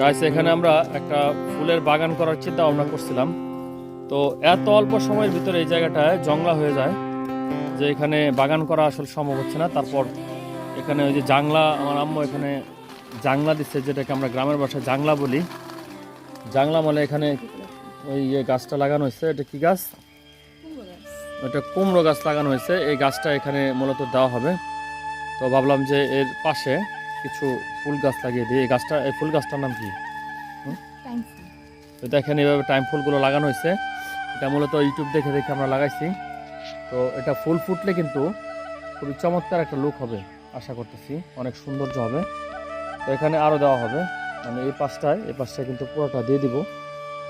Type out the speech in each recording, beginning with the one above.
Guys এখানে আমরা একটা ফুলের বাগান করার চিন্তা ভাবনা করছিলাম। তো এত অল্প সময়ের ভিতরে এই জায়গাটায় জংলা হয়ে যায়, যে এখানে বাগান করা আসলে সম্ভব হচ্ছে না। তারপর এখানে ওই যে জাংলা, আমার আম্মু এখানে জাংলা দিচ্ছে, যেটাকে আমরা গ্রামের ভাষায় জাংলা বলি। জাংলা মানে এখানে ওই ইয়ে গাছটা লাগানো হয়েছে, এটা কি গাছ? এটা কুমড়ো গাছ লাগানো হয়েছে। এই গাছটা এখানে মূলত দেওয়া হবে। তো ভাবলাম যে এর পাশে কিছু ফুল গাছ লাগিয়ে দিই। এই গাছটা এই ফুল গাছটার নাম কি? তো দেখেন এইভাবে টাইম ফুলগুলো লাগানো হয়েছে। এটা মূলত ইউটিউব দেখে দেখে আমরা লাগাইছি। তো এটা ফুল ফুটলে কিন্তু খুবই চমৎকার একটা লুক হবে আশা করতেছি। অনেক সৌন্দর্য হবে। তো এখানে আরও দেওয়া হবে। মানে এই পাশটায় এই পাশটায় কিন্তু পুরোটা দিয়ে দিব।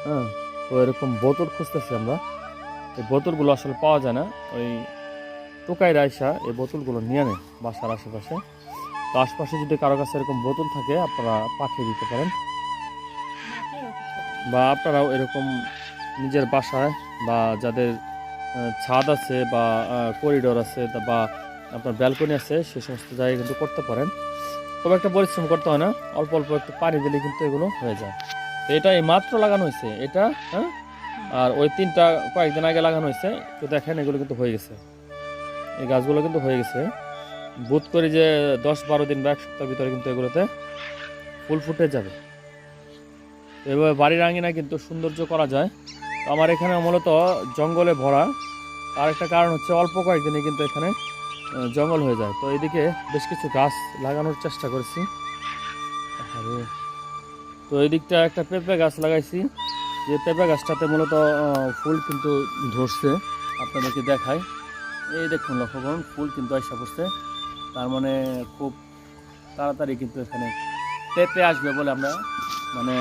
হ্যাঁ? তো এরকম বোতল খুঁজতেছি আমরা। এই বোতলগুলো আসলে পাওয়া যায় না। ওই টোকাই রাইসা এই বোতলগুলো নিয়ে নেয় বাসার আশেপাশে। তো আশপাশে যদি কারও কাছে এরকম বোতল থাকে, আপনারা পাঠিয়ে দিতে পারেন। বা আপনারাও এরকম নিজের বাসায় বা যাদের ছাদ আছে বা করিডোর আছে বা আপনার ব্যালকনি আছে, সে সমস্ত জায়গায় কিন্তু করতে পারেন। খুব একটা পরিশ্রম করতে হয় না, অল্প অল্প একটু পানি দিলে কিন্তু এগুলো হয়ে যায়। এটা এই মাত্র লাগানো হয়েছে, এটা হ্যাঁ? আর ওই তিনটা কয়েকদিন আগে লাগানো হয়েছে, তো দেখেন এগুলো কিন্তু হয়ে গেছে। এই গাছগুলো কিন্তু হয়ে গেছে। বোধ করি যে দশ বারো দিন বা এক সপ্তাহের ভিতরে কিন্তু এগুলোতে ফুল ফুটে যাবে। এভাবে বাড়ির আঙিনা কিন্তু সৌন্দর্য করা যায়। তো আমার এখানে মূলত জঙ্গলে ভরা। আর একটা কারণ হচ্ছে অল্প কয়েকদিনে কিন্তু এখানে জঙ্গল হয়ে যায়। তো এদিকে বেশ কিছু গাছ লাগানোর চেষ্টা করেছি। তো এই দিকটা একটা পেঁপে গাছ লাগাইছি। যে পেঁপে গাছটাতে মূলত ফুল কিন্তু ধরছে। আপনাদেরকে দেখায় এই দেখুন লক্ষ্য করুন, ফুল কিন্তু আসা পড়ছে। তার মানে খুব তাড়াতাড়ি কিন্তু এখানে পেঁপে আসবে বলে আমরা মানে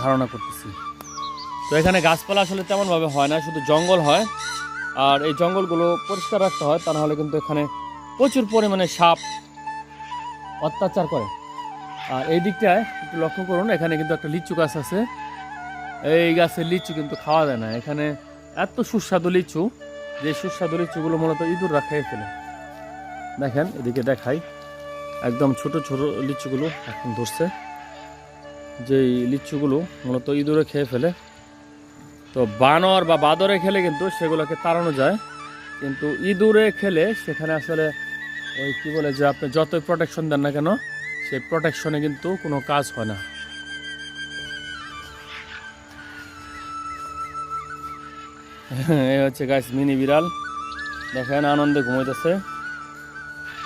ধারণা করতেছি। তো এখানে গাছপালা আসলে তেমনভাবে হয় না, শুধু জঙ্গল হয়। আর এই জঙ্গলগুলো পরিষ্কার রাখতে হয়, তা নাহলে কিন্তু এখানে প্রচুর পরিমাণে সাপ অত্যাচার করে। আর এই দিকটায় একটু লক্ষ্য করুন, এখানে কিন্তু একটা লিচু গাছ আছে। এই গাছের লিচু কিন্তু খাওয়া যায় না। এখানে এত সুস্বাদু লিচু, যে সুস্বাদু লিচুগুলো মূলত ইঁদুররা খেয়ে ফেলে। দেখেন, এদিকে দেখাই। একদম ছোট ছোট লিচুগুলো এখন ধরছে। যে লিচুগুলো মূলত ইঁদুরে খেয়ে ফেলে। তো বানর বা বাদরে খেলে কিন্তু সেগুলোকে তাড়ানো যায়। কিন্তু ইঁদুরে খেলে সেখানে আসলে ওই কি বলে যে আপনি যতই প্রোটেকশন দেন না কেন, সেই প্রোটেকশনে কিন্তু কোনো কাজ হয় না। এই হচ্ছে গাছ মিনি বিড়াল। দেখেন আনন্দে ঘুমাইতেছে।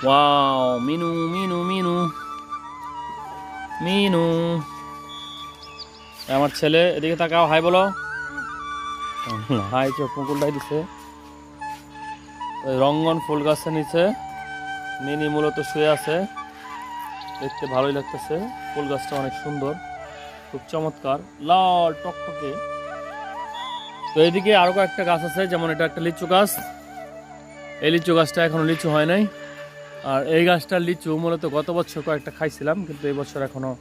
ওয়াও মিনু মিনু মিনু মিনু আমার ছেলে, এদিকে তাকাও, হাই বলো। হাই চোখ মুকুলটাই দিছে। ওই রঙ্গন ফুল গাছের নিচে মিনি মূলত শুয়ে আছে। দেখতে ভালোই লাগতেছে। ফুল গাছটা অনেক সুন্দর, খুব চমৎকার। লাল টকটকে। তো এইদিকে আরও কয়েকটা গাছ আছে, যেমন এটা একটা লিচু গাছ। এই লিচু গাছটা এখনও লিচু হয় নাই। আর এই গাছটার লিচু মূলত গত বছর কয়েকটা খাইছিলাম কিন্তু এই বছর এখনও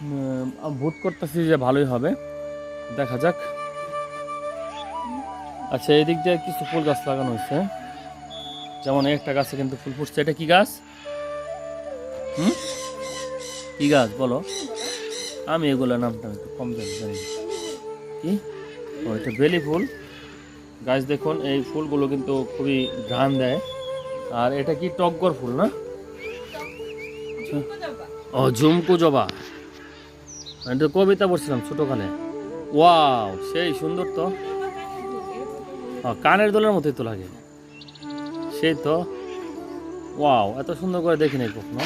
উম, ভোট করতেছি যে ভালোই হবে। দেখা যাক। আচ্ছা এই দিক দিয়ে কিছু ফুল গাছ লাগানো হয়েছে। যেমন একটা গাছে কিন্তু ফুল ফুটছে। এটা কি গাছ? হুম? কি গাছ বলো? আমি এগুলো নামটা একটু কম জানি জানি। কি? ও এটা বেলি ফুল। গাছ দেখুন এই ফুলগুলো কিন্তু খুবই ঘ্রাণ দেয়। আর এটা কি টগর ফুল, না? ও, ঝুমকু জবা। এটা কবিতা পড়ছিলাম ছোটখানে ওয়াও, সেই সুন্দর তো। কানের দোলের মতোই তো লাগে। সেই তো। ওয়াও, এত সুন্দর করে দেখিনি কখনো।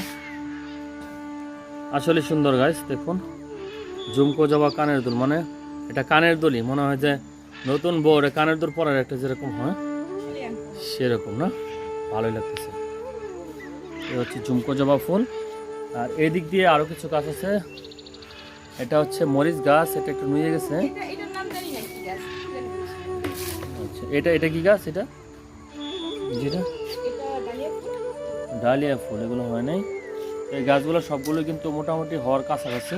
আসলে সুন্দর গাছ দেখুন। ঝুমকো জবা কানের দুল মানে এটা কানের দোলই। মনে হয় যে নতুন বউরে কানের দোল পরার একটা যেরকম হয়, সেরকম, না? ভালোই লাগতেছে। এই হচ্ছে ঝুমকো জবা ফুল। আর এই দিক দিয়ে আরও কিছু গাছ আছে। এটা হচ্ছে মরিচ গাছ এটা একটু নুয়ে গেছে। আচ্ছা এটা এটা কি গাছ এটা? যেটা? ডালিয়া ফুল এগুলো হয় নাই। এই গাছগুলো সবগুলো কিন্তু মোটামুটি হওয়ার কাছাকাছি।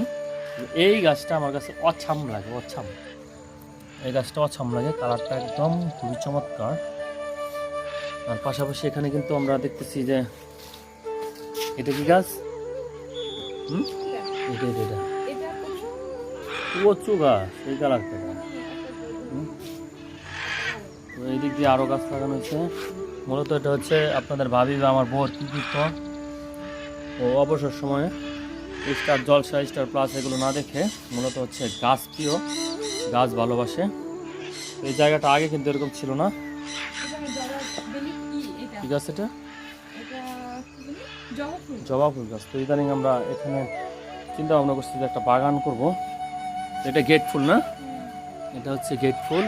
এই গাছটা আমার কাছে অছাম লাগে অছাম। এই গাছটা অছাম লাগে কালারটা একদম খুবই চমৎকার। আর পাশাপাশি এখানে কিন্তু আমরা দেখতেছি যে এটা কি গাছ? হুম? এটা গাছ। তো এই দিক দিয়ে আরও গাছ লাগানো হয়েছে। মূলত এটা হচ্ছে আপনাদের ভাবি বা আমার বোর কী ও অবসর সময়ে স্টার, জলসা, স্টার প্লাস এগুলো না দেখে মূলত হচ্ছে গাছ প্রিয়, গাছ ভালোবাসে। এই জায়গাটা আগে কিন্তু এরকম ছিল না। কি গাছ এটা? জবা ফুল। গাছ। তো ইদানিং আমরা এখানে চিন্তা ভাবনা করছি যে একটা বাগান করব। এটা গেট ফুল না? এটা হচ্ছে গেট ফুল।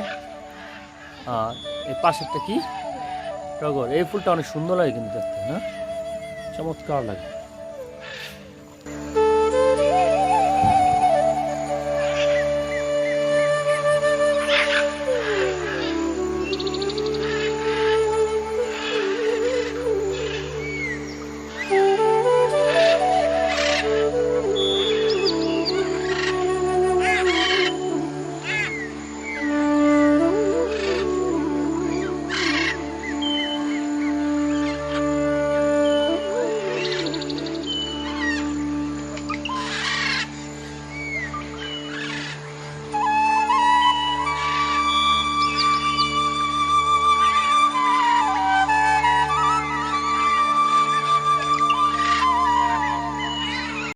আর এই পাশেরটা কি? টগর এই ফুলটা অনেক সুন্দর লাগে কিন্তু দেখতে না? চমৎকার লাগে।